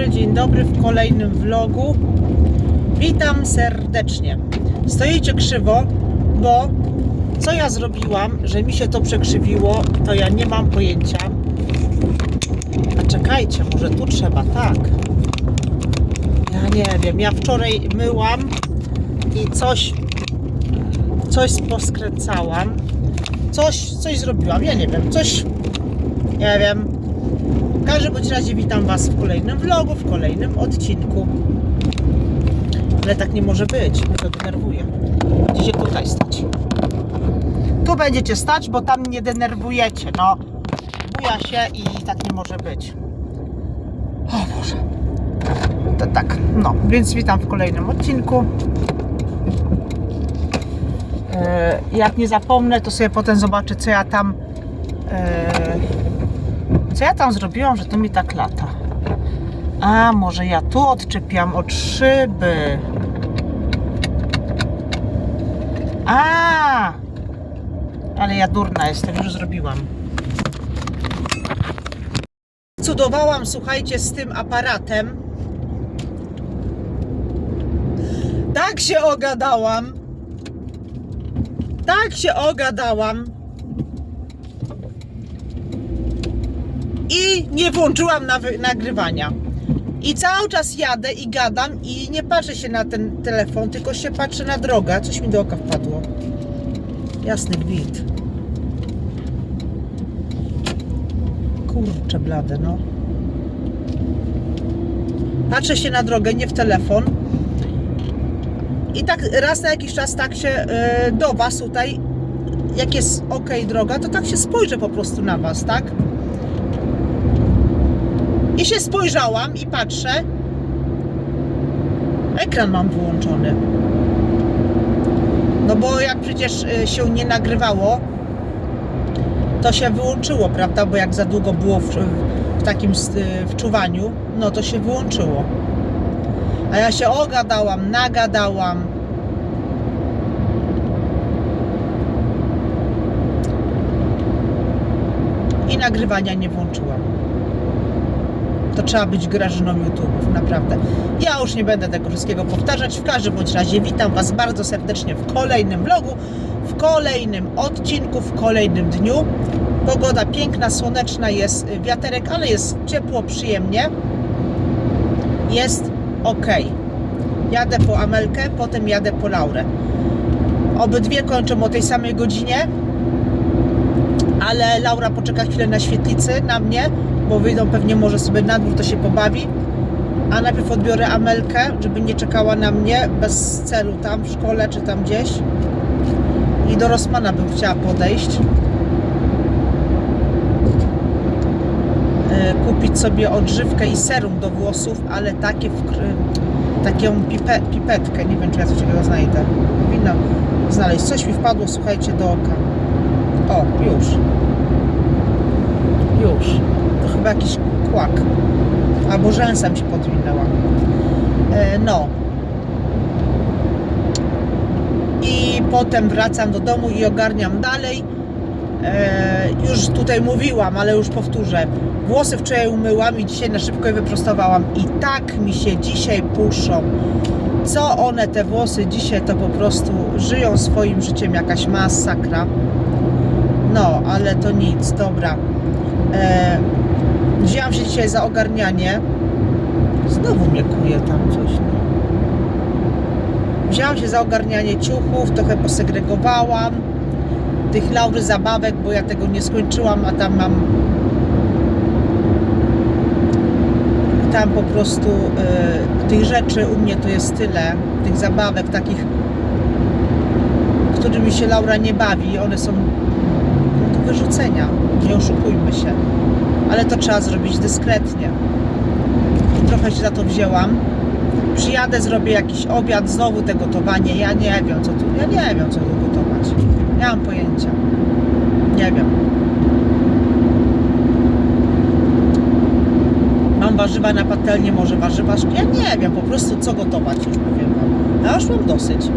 Dobry, dzień dobry w kolejnym vlogu. Witam serdecznie. Stoicie krzywo, bo co ja zrobiłam, że mi się to przekrzywiło, to ja nie mam pojęcia. A czekajcie, może tu trzeba, tak. Ja nie wiem, ja wczoraj myłam i coś coś poskręcałam. Coś, coś zrobiłam, ja nie wiem, coś nie wiem. W każdym bądź razie witam Was w kolejnym vlogu, w kolejnym odcinku. Ale tak nie może być, mnie to denerwuje. Będziecie tutaj stać. Tu będziecie stać, bo tam nie denerwujecie, no. Buja się i tak nie może być. O Boże. To tak, no, więc witam w kolejnym odcinku. E, Jak nie zapomnę, to sobie potem zobaczę, co ja tam e, co ja tam zrobiłam, że to mi tak lata? A, może ja tu odczepiam od szyby. A! Ale ja durna jestem, już zrobiłam. Cudowałam, słuchajcie, z tym aparatem. Tak się ogadałam. Tak się ogadałam. I nie włączyłam nagrywania. I cały czas jadę i gadam i nie patrzę się na ten telefon, tylko się patrzę na drogę. Coś mi do oka wpadło. Jasny gwint. Kurczę blade, no. Patrzę się na drogę, nie w telefon. I tak raz na jakiś czas tak się e, do Was tutaj, jak jest ok droga, to tak się spojrzę po prostu na Was, tak? I się spojrzałam i patrzę. Ekran mam wyłączony. No bo jak przecież y, się nie nagrywało, to się wyłączyło, prawda? Bo jak za długo było w, w takim y, wczuwaniu, no to się wyłączyło. A ja się ogadałam, nagadałam. I nagrywania nie włączyłam to trzeba być grażyną YouTube'ów, naprawdę. Ja już nie będę tego wszystkiego powtarzać. W każdym bądź razie witam Was bardzo serdecznie w kolejnym vlogu, w kolejnym odcinku, w kolejnym dniu. Pogoda piękna, słoneczna, jest wiaterek, ale jest ciepło, przyjemnie. Jest ok. Jadę po Amelkę, potem jadę po Laurę. Obydwie kończą o tej samej godzinie, ale Laura poczeka chwilę na świetlicy, na mnie, bo wyjdą pewnie może sobie na dwór, to się pobawi. A najpierw odbiorę Amelkę, żeby nie czekała na mnie bez celu tam w szkole czy tam gdzieś. I do Rosmana bym chciała podejść. E, Kupić sobie odżywkę i serum do włosów, ale takie w, taką pipe, pipetkę. Nie wiem, czy ja coś takiego znajdę. Powinnam znaleźć. Coś mi wpadło, słuchajcie, do oka. O, już. Już. To chyba jakiś kłak. Albo rzęsem się podwinęła. E, no. I potem wracam do domu i ogarniam dalej. E, już tutaj mówiłam, ale już powtórzę. Włosy wczoraj umyłam i dzisiaj na szybko je wyprostowałam. I tak mi się dzisiaj puszą. Co one, te włosy dzisiaj to po prostu żyją swoim życiem jakaś masakra. No, ale to nic, dobra. E, wzięłam się dzisiaj za ogarnianie. Znowu mnie kuje tam coś. No. Wzięłam się za ogarnianie ciuchów, trochę posegregowałam. Tych laury zabawek, bo ja tego nie skończyłam, a tam mam. Tam po prostu e, tych rzeczy u mnie to jest tyle. Tych zabawek takich, którymi się Laura nie bawi. One są do wyrzucenia. Nie oszukujmy się. Ale to trzeba zrobić dyskretnie. Trochę się za to wzięłam. Przyjadę, zrobię jakiś obiad, znowu te gotowanie. Ja nie wiem, co tu. Ja nie wiem, co tu gotować. Nie mam pojęcia. Nie wiem. Mam warzywa na patelni, może warzywa. Ja nie wiem po prostu, co gotować, już powiem Wam. Ja już mam dosyć.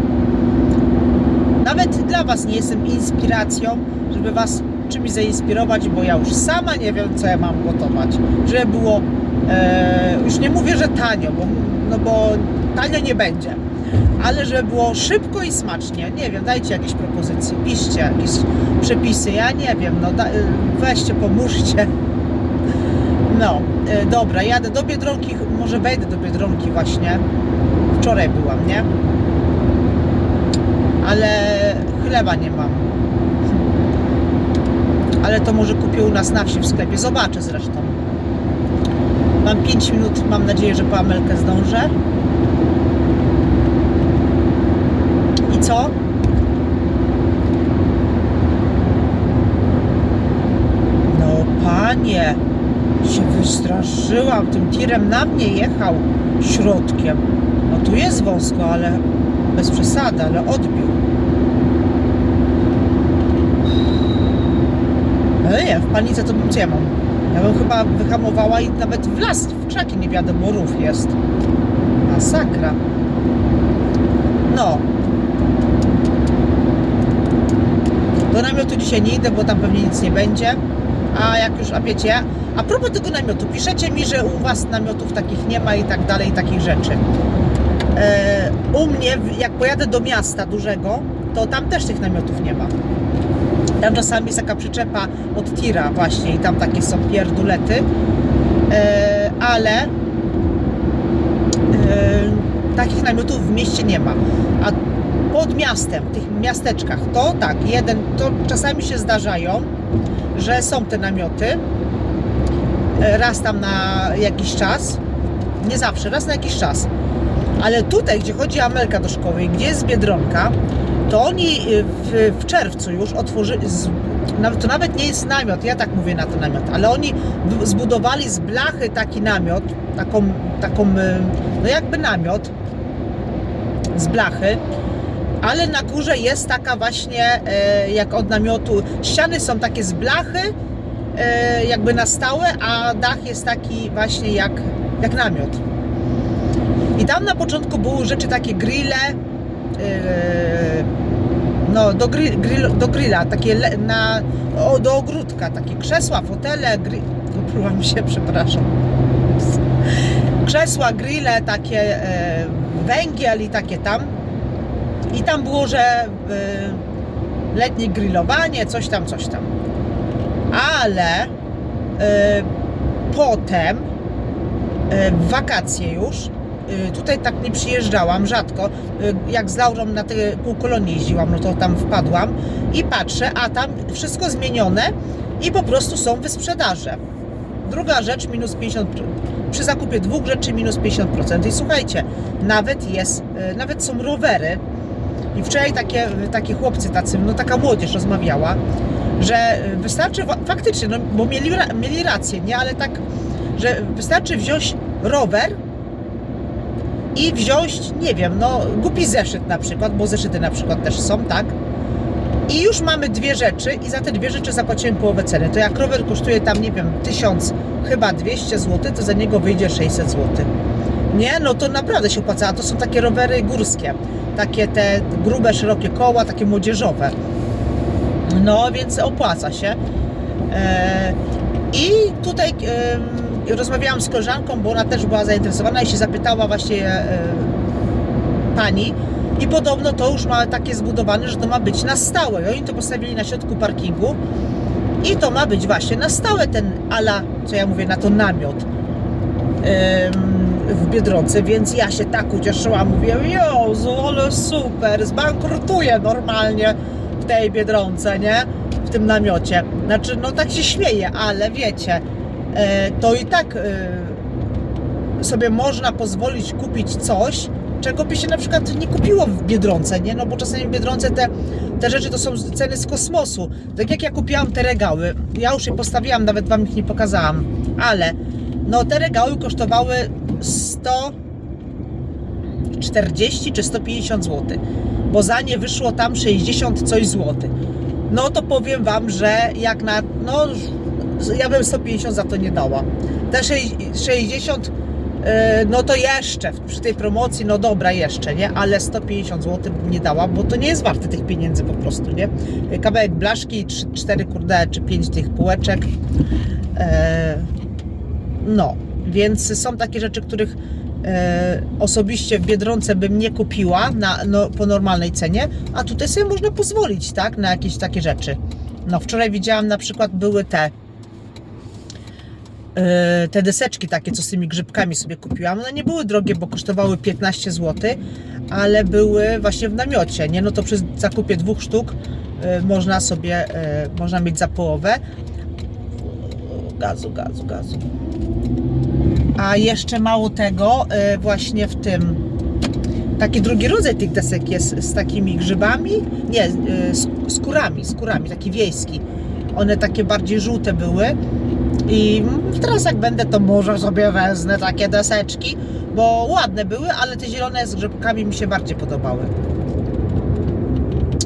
Nawet dla Was nie jestem inspiracją, żeby Was czymś zainspirować, bo ja już sama nie wiem, co ja mam gotować. Żeby było E, już nie mówię, że tanio, bo, no bo tanio nie będzie, ale żeby było szybko i smacznie. Nie wiem, dajcie jakieś propozycje, piszcie jakieś przepisy, ja nie wiem, no da, weźcie, pomóżcie. No, e, dobra, jadę do Biedronki, może wejdę do Biedronki właśnie. Wczoraj byłam, nie? Ale chleba nie mam. Ale to może kupię u nas na wsi w sklepie. Zobaczę zresztą. Mam 5 minut, mam nadzieję, że po Amelkę zdążę. I co? No panie, się wystraszyłam. Tym tirem na mnie jechał środkiem. No tu jest wąsko, ale bez przesady, ale odbił. Panice to bym co ja mam? Ja bym chyba wyhamowała i nawet w las, w krzaki nie wiadomo, rów jest. Masakra. No. Do namiotu dzisiaj nie idę, bo tam pewnie nic nie będzie. A jak już, a wiecie, a propos tego namiotu, piszecie mi, że u was namiotów takich nie ma i tak dalej, takich rzeczy. E, u mnie, jak pojadę do miasta dużego, to tam też tych namiotów nie ma. Tam czasami jest taka przyczepa od tira właśnie i tam takie są pierdulety. E, ale e, takich namiotów w mieście nie ma. A pod miastem, w tych miasteczkach, to tak, jeden, to czasami się zdarzają, że są te namioty. e, Raz tam na jakiś czas. Nie zawsze, raz na jakiś czas. Ale tutaj, gdzie chodzi Amelka do szkoły gdzie jest Biedronka, to oni y, w, w czerwcu już otworzyli, to nawet nie jest namiot, ja tak mówię na ten namiot, ale oni zbudowali z blachy taki namiot, taką, taką y, no jakby namiot z blachy, ale na górze jest taka właśnie, e, jak od namiotu, ściany są takie z blachy, e, jakby na stałe, a dach jest taki właśnie jak, jak namiot. I tam na początku były rzeczy takie grille, no do, grill, do grilla, takie le, na, o, do ogródka, takie krzesła, fotele, grill, oplułam się, przepraszam. Krzesła, grille, takie e, węgiel i takie tam. I tam było, że e, letnie grillowanie, coś tam, coś tam. Ale e, potem e, w wakacje już. E, Tutaj tak nie przyjeżdżałam rzadko. E, Jak z Laurą na te półkolonie jeździłam, no to tam wpadłam i patrzę, a tam wszystko zmienione i po prostu są wysprzedaże. Druga rzecz minus 50%. Przy zakupie dwóch rzeczy minus 50%. I słuchajcie, nawet jest, e, nawet są rowery. I wczoraj takie, takie chłopcy tacy, no taka młodzież rozmawiała, że wystarczy faktycznie, no bo mieli, mieli rację, nie, ale tak, że wystarczy wziąć rower i wziąć, nie wiem, no głupi zeszyt na przykład, bo zeszyty na przykład też są, tak? I już mamy dwie rzeczy i za te dwie rzeczy zapłaciłem połowę ceny. To jak rower kosztuje tam, nie wiem, 1000, chyba 200 zł, to za niego wyjdzie 600 zł. Nie, no to naprawdę się opłaca. A to są takie rowery górskie. Takie te grube, szerokie koła, takie młodzieżowe. No, więc opłaca się. E, I tutaj em, rozmawiałam z koleżanką, bo ona też była zainteresowana i się zapytała właśnie e, pani. I podobno to już ma takie zbudowane, że to ma być na stałe. I oni to postawili na środku parkingu. I to ma być właśnie na stałe ten ala, co ja mówię, na to namiot w Biedronce, więc ja się tak ucieszyłam, mówię, Jezu, ale super, zbankrutuję normalnie w tej Biedronce, nie? W tym namiocie. Znaczy, no tak się śmieję, ale wiecie, to i tak e, sobie można pozwolić kupić coś, czego by się na przykład nie kupiło w Biedronce, nie? No bo czasami w Biedronce te, te rzeczy to są ceny z kosmosu. Tak jak ja kupiłam te regały, ja już je postawiłam, nawet Wam ich nie pokazałam, ale no te regały kosztowały 140 czy 150 zł, bo za nie wyszło tam 60 coś złotych. No to powiem Wam, że jak na, no ja bym 150 za to nie dała. Te sze- 60 e, no to jeszcze przy tej promocji, no dobra, jeszcze, nie? Ale 150 zł bym nie dała, bo to nie jest warte tych pieniędzy po prostu, nie? Kawałek blaszki, 3, 4 kurde, czy 5 tych półeczek. E, no, Więc są takie rzeczy, których e, osobiście w Biedronce bym nie kupiła na, no, po normalnej cenie, a tutaj sobie można pozwolić, tak, na jakieś takie rzeczy. No, wczoraj widziałam na przykład były te e, te deseczki takie, co z tymi grzybkami sobie kupiłam. One nie były drogie, bo kosztowały 15 zł, ale były właśnie w namiocie, nie? No to przy zakupie dwóch sztuk e, można sobie, e, można mieć za połowę. Gazu, gazu, gazu. A jeszcze mało tego, e, właśnie w tym taki drugi rodzaj tych desek jest z takimi grzybami, nie, e, skórami, skórami, taki wiejski. One takie bardziej żółte były i teraz jak będę, to może sobie wezmę takie deseczki, bo ładne były, ale te zielone z grzybkami mi się bardziej podobały.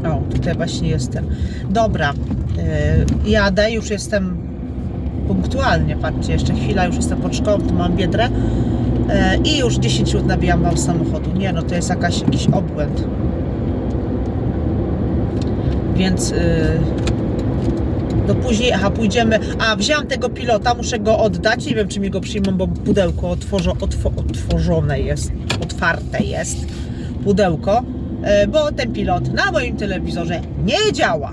O, tutaj właśnie jestem. Dobra, e, jadę, już jestem punktualnie, patrzcie, jeszcze chwila, już jestem pod szkołą, tu mam biedrę e, i już 10 minut nabijam wam samochodu. Nie no, to jest jakaś, jakiś obłęd. Więc y, no później, aha, pójdziemy, a wzięłam tego pilota, muszę go oddać, nie wiem czy mi go przyjmą, bo pudełko otworzo, otwo, otworzone jest, otwarte jest pudełko, e, bo ten pilot na moim telewizorze nie działa.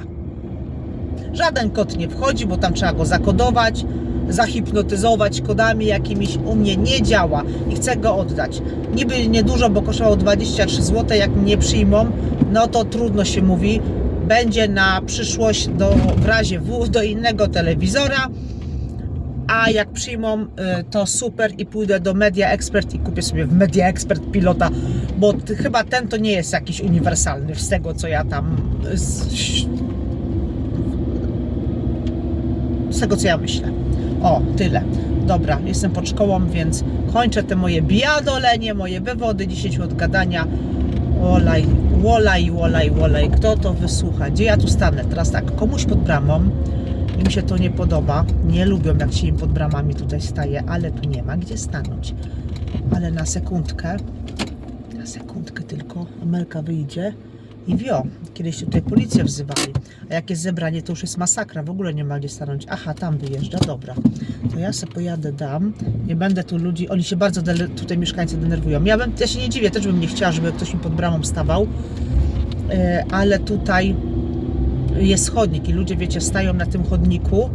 Żaden kod nie wchodzi, bo tam trzeba go zakodować, zahipnotyzować kodami jakimiś. U mnie nie działa i chcę go oddać. Niby niedużo, bo kosztowało 23 zł. Jak mnie przyjmą, no to trudno się mówi. Będzie na przyszłość do, w razie W do innego telewizora. A jak przyjmą, y, to super i pójdę do Media Expert i kupię sobie w Media Expert pilota, bo chyba ten to nie jest jakiś uniwersalny z tego, co ja tam z, tego co ja myślę. O, tyle. Dobra, jestem pod szkołą, więc kończę te moje biadolenie, moje wywody, 10 minut gadania. Olaj, wolaj, wolaj, wolaj. Kto to wysłucha? Gdzie ja tu stanę? Teraz tak, komuś pod bramą. Im się to nie podoba. Nie lubią, jak się im pod bramami tutaj staje, ale tu nie ma gdzie stanąć. Ale na sekundkę, na sekundkę tylko, Amelka wyjdzie i wio. Kiedyś tutaj policję wzywali. A jak jest zebranie, to już jest masakra. W ogóle nie ma gdzie stanąć. Aha, tam wyjeżdża, dobra. To ja sobie pojadę, dam. Nie będę tu ludzi, oni się bardzo tutaj mieszkańcy denerwują. Ja, bym, ja się nie dziwię, też bym nie chciała, żeby ktoś mi pod bramą stawał. E, ale tutaj jest chodnik i ludzie, wiecie, stają na tym chodniku.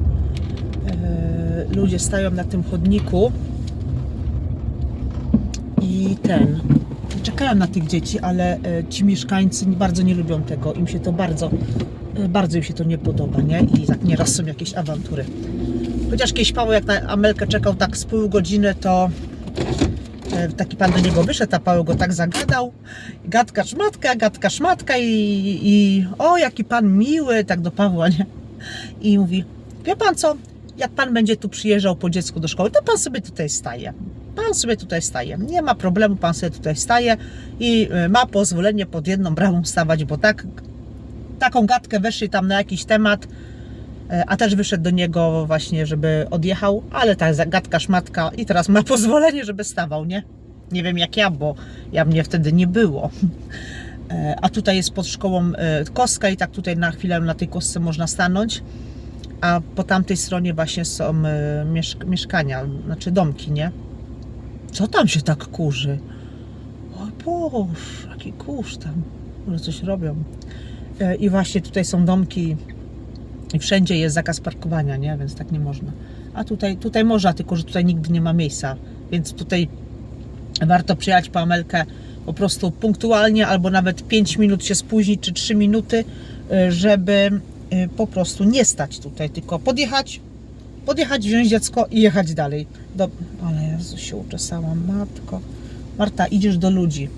E, ludzie stają na tym chodniku i ten. Czekają na tych dzieci, ale e, ci mieszkańcy bardzo nie lubią tego. Im się to bardzo, e, bardzo im się to nie podoba, nie? I tak nieraz są jakieś awantury. Chociaż kiedyś Paweł jak na Amelkę czekał tak z pół godziny, to e, taki pan do niego wyszedł, a Paweł go tak zagadał. Gadka szmatka, gadka szmatka i, i o jaki pan miły, tak do Pawła, nie? I mówi, wie pan co, jak pan będzie tu przyjeżdżał po dziecku do szkoły, to pan sobie tutaj staje. Pan sobie tutaj staje. Nie ma problemu, pan sobie tutaj staje i y, ma pozwolenie pod jedną bramą stawać, bo tak, taką gadkę weszli tam na jakiś temat, y, a też wyszedł do niego właśnie, żeby odjechał, ale ta gadka szmatka i teraz ma pozwolenie, żeby stawał, nie? Nie wiem jak ja, bo ja mnie wtedy nie było. E, A tutaj jest pod szkołą kostka i tak tutaj na chwilę na tej kostce można stanąć. A po tamtej stronie właśnie są mieszk- mieszkania, znaczy domki, nie? Co tam się tak kurzy? Oj Boże, jaki kurz tam. Może coś robią. E, I właśnie tutaj są domki i wszędzie jest zakaz parkowania, nie? Więc tak nie można. A tutaj, tutaj można, tylko że tutaj nigdy nie ma miejsca. Więc tutaj warto przyjechać po Amelkę po prostu punktualnie, albo nawet 5 minut się spóźnić, czy 3 minuty, y, żeby y, po prostu nie stać tutaj, tylko podjechać, podjechać, wziąć dziecko i jechać dalej. Do... Ale Jezu, się uczesałam, matko. Marta, idziesz do ludzi.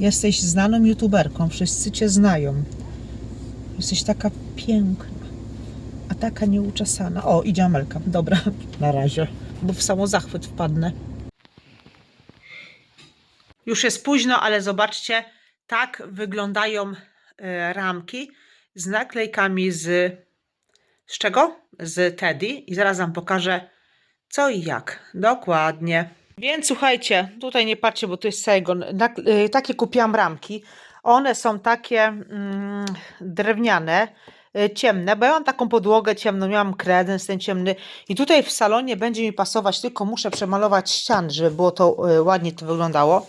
Jesteś znaną youtuberką, wszyscy Cię znają. Jesteś taka piękna, a taka nieuczesana. O, idzie Amelka. Dobra, na razie, bo w samozachwyt wpadnę. Już jest późno, ale zobaczcie, tak wyglądają e, ramki z naklejkami z. Z czego? Z Teddy. I zaraz Wam pokażę, co i jak. Dokładnie. Więc słuchajcie, tutaj nie patrzcie, bo to jest Saigon. E, takie kupiłam ramki. One są takie mm, drewniane e, ciemne, bo ja mam taką podłogę ciemną, miałam kredens ten ciemny i tutaj w salonie będzie mi pasować, tylko muszę przemalować ścian, żeby było to e, ładnie to wyglądało.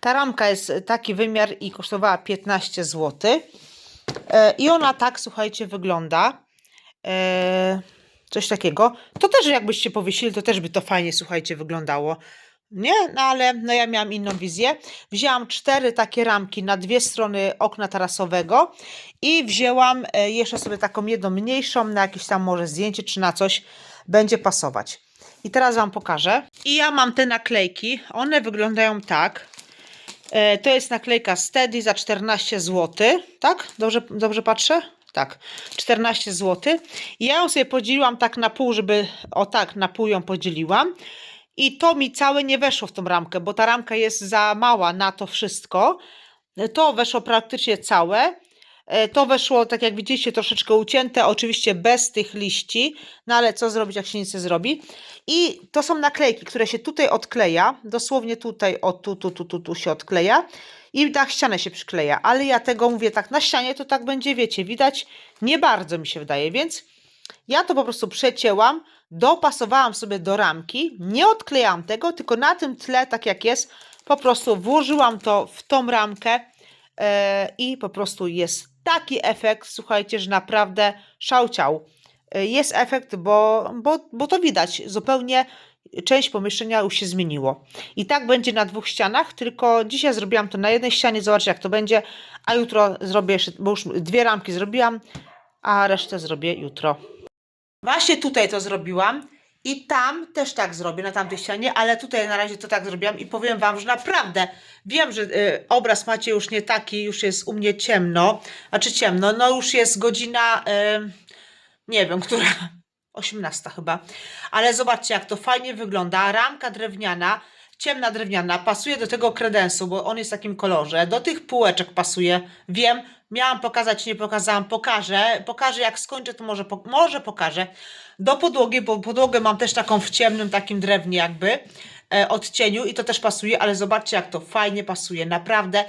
Ta ramka jest taki wymiar i kosztowała 15 zł. I ona tak, słuchajcie, wygląda. E, Coś takiego. To też jakbyście powiesili, to też by to fajnie, słuchajcie, wyglądało. Nie? No ale no ja miałam inną wizję. Wzięłam cztery takie ramki na dwie strony okna tarasowego i wzięłam e, jeszcze sobie taką jedną mniejszą na jakieś tam może zdjęcie czy na coś będzie pasować. I teraz Wam pokażę. I ja mam te naklejki. One wyglądają tak. E, To jest naklejka Steady za 14 zł. Tak? Dobrze, dobrze patrzę? Tak, 14 zł. Ja ją sobie podzieliłam tak na pół, żeby o tak na pół ją podzieliłam. I to mi całe nie weszło w tą ramkę, bo ta ramka jest za mała na to wszystko. To weszło praktycznie całe. E, To weszło, tak jak widzicie, troszeczkę ucięte, oczywiście bez tych liści, no ale co zrobić, jak się nic nie zrobi. I to są naklejki, które się tutaj odkleja, dosłownie tutaj, o tu, tu, tu, tu, tu się odkleja i na ścianę się przykleja, ale ja tego mówię tak na ścianie, to tak będzie, wiecie, widać, nie bardzo mi się wydaje, więc ja to po prostu przecięłam, dopasowałam sobie do ramki, nie odklejałam tego, tylko na tym tle, tak jak jest, po prostu włożyłam to w tą ramkę e, i po prostu jest taki efekt, słuchajcie, że naprawdę szałciał. E, Jest efekt, bo, bo, bo to widać, zupełnie część pomieszczenia już się zmieniło. I tak będzie na dwóch ścianach, tylko dzisiaj zrobiłam to na jednej ścianie, zobaczcie jak to będzie, a jutro zrobię jeszcze, bo już dwie ramki zrobiłam, a resztę zrobię jutro. Właśnie tutaj to zrobiłam i tam też tak zrobię, na tamtej ścianie, ale tutaj na razie to tak zrobiłam i powiem Wam, że naprawdę wiem, że y, obraz macie już nie taki, już jest u mnie ciemno, znaczy ciemno, no już jest godzina, y, nie wiem, która, 18 chyba, ale zobaczcie jak to fajnie wygląda, ramka drewniana, ciemna drewniana, pasuje do tego kredensu, bo on jest w takim kolorze, do tych półeczek pasuje, wiem, miałam pokazać, nie pokazałam, pokażę, pokażę jak skończę, to może, może pokażę, do podłogi, bo podłogę mam też taką w ciemnym takim drewnie jakby, e, odcieniu i to też pasuje, ale zobaczcie jak to fajnie pasuje, naprawdę,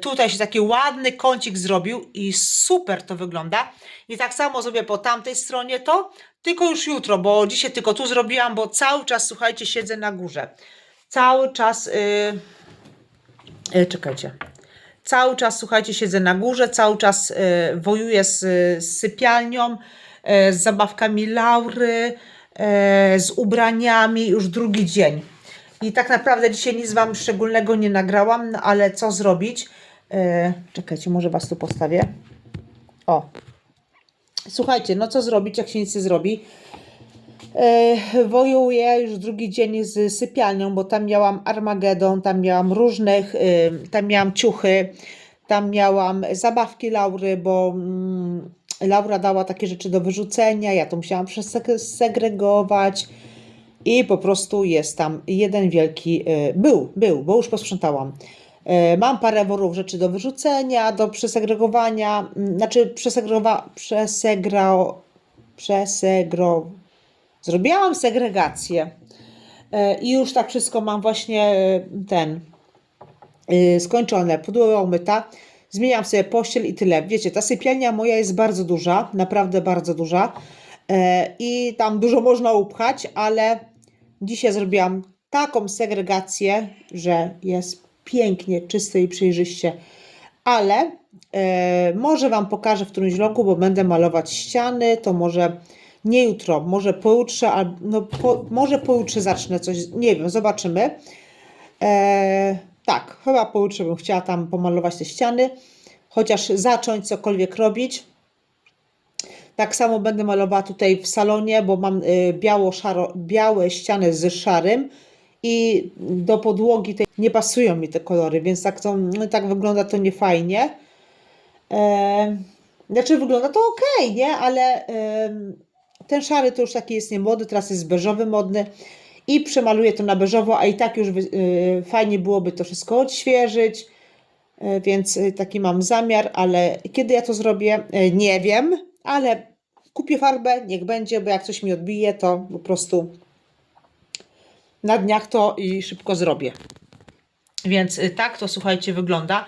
tutaj się taki ładny kącik zrobił i super to wygląda i tak samo zrobię po tamtej stronie to, tylko już jutro, bo dzisiaj tylko tu zrobiłam, bo cały czas, słuchajcie, siedzę na górze. Cały czas, yy, yy, czekajcie, cały czas, słuchajcie, siedzę na górze, cały czas yy, wojuję z, z sypialnią, yy, z zabawkami Laury, yy, z ubraniami, już drugi dzień. I tak naprawdę dzisiaj nic Wam szczególnego nie nagrałam, no ale co zrobić? Yy, czekajcie, może Was tu postawię. O, Słuchajcie, no co zrobić, jak się nic nie zrobi? E, wojuję już drugi dzień z sypialnią, bo tam miałam Armagedon, tam miałam różnych, e, tam miałam ciuchy, tam miałam zabawki Laury, bo mm, Laura dała takie rzeczy do wyrzucenia, ja to musiałam przesegregować i po prostu jest tam jeden wielki, e, był, był, bo już posprzątałam. E, Mam parę worów rzeczy do wyrzucenia, do przesegregowania, znaczy przesegregowa, przesegra, przesegro, zrobiłam segregację E, i już tak wszystko mam właśnie ten skończone, podłoga umyta, zmieniam sobie pościel i tyle. Wiecie, ta sypialnia moja jest bardzo duża, naprawdę bardzo duża i tam dużo można upchać, ale dzisiaj zrobiłam taką segregację, że jest pięknie, czysto i przejrzyście. Ale e, może Wam pokażę w którymś roku, bo będę malować ściany, to może nie jutro, może pojutrze, albo no, po, może pojutrze zacznę coś, nie wiem, zobaczymy. E, tak, chyba pojutrze bym chciała tam pomalować te ściany, chociaż zacząć cokolwiek robić. Tak samo będę malowała tutaj w salonie, bo mam y, biało, szaro, białe ściany z szarym i do podłogi tej nie pasują mi te kolory, więc tak, to, no, tak wygląda to niefajnie. E, znaczy wygląda to ok, nie? Ale ten szary to już taki jest niemodny, teraz jest beżowy modny i przemaluję to na beżowo, a i tak już y, fajnie byłoby to wszystko odświeżyć. E, Więc y, taki mam zamiar, ale kiedy ja to zrobię, e, nie wiem, ale kupię farbę, niech będzie, bo jak coś mi odbije, to po prostu na dniach to i szybko zrobię. Więc y, tak to słuchajcie wygląda.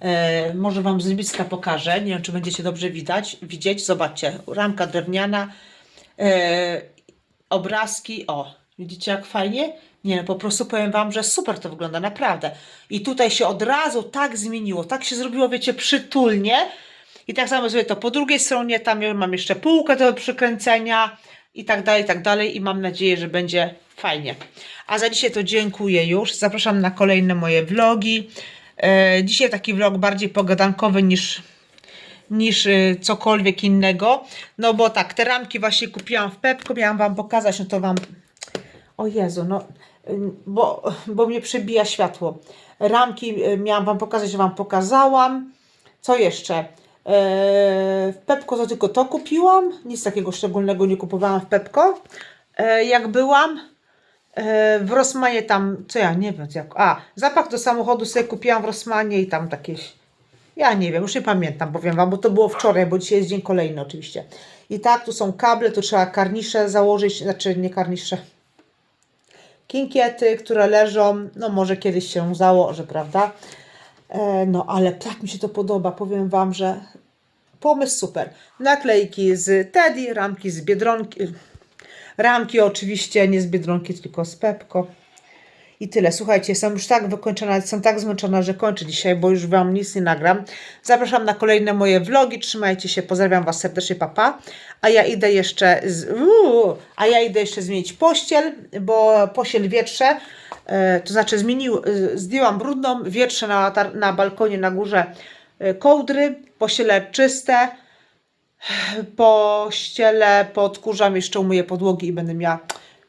E, może Wam z bliska pokażę. Nie wiem, czy będziecie dobrze widać, widzieć. Zobaczcie, ramka drewniana, e, obrazki. O, widzicie jak fajnie? Nie, po prostu powiem Wam, że super to wygląda, naprawdę. I tutaj się od razu tak zmieniło, tak się zrobiło, wiecie, przytulnie. I tak samo zrobię to po drugiej stronie, tam mam jeszcze półkę do przykręcenia i tak dalej, i tak dalej. I mam nadzieję, że będzie fajnie. A za dzisiaj to dziękuję już. Zapraszam na kolejne moje vlogi. E, dzisiaj taki vlog bardziej pogadankowy niż, niż y, cokolwiek innego. No bo tak, te ramki właśnie kupiłam w Pepko, miałam Wam pokazać, no to Wam... O Jezu, no, y, bo, bo mnie przebija światło. Ramki y, miałam Wam pokazać, Wam pokazałam. Co jeszcze? Eee, W Pepko to tylko to kupiłam. Nic takiego szczególnego nie kupowałam w Pepko. Eee, Jak byłam eee, w Rosmanie tam, co ja nie wiem, jak, a zapach do samochodu sobie kupiłam w Rosmanie i tam jakieś, ja nie wiem, już nie pamiętam, powiem Wam, bo to było wczoraj, bo dzisiaj jest dzień kolejny oczywiście. I tak, tu są kable, tu trzeba karnisze założyć, znaczy nie karnisze, kinkiety, które leżą, no może kiedyś się założy, prawda? E, No ale tak mi się to podoba, powiem Wam, że pomysł super. Naklejki z Teddy, ramki z Biedronki, ramki oczywiście nie z Biedronki, tylko z Pepko. I tyle. Słuchajcie, jestem już tak wykończona, jestem tak zmęczona, że kończę dzisiaj, bo już Wam nic nie nagram. Zapraszam na kolejne moje vlogi. Trzymajcie się, pozdrawiam Was serdecznie, papa. A ja idę jeszcze, z, uuu, a ja idę jeszcze zmienić pościel, bo pościel wietrze, to znaczy zmienił, e, zdjęłam brudną, wietrze na, na balkonie na górze e, kołdry, pościele czyste, pościele podkurzam, jeszcze umyję podłogi i będę miała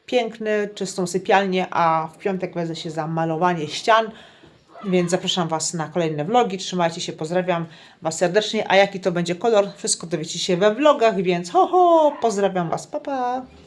piękny, czystą sypialnię, a w piątek wezmę się za malowanie ścian, więc zapraszam Was na kolejne vlogi, trzymajcie się, pozdrawiam Was serdecznie, a jaki to będzie kolor, wszystko dowiecie się we vlogach, więc ho ho, pozdrawiam Was, pa pa!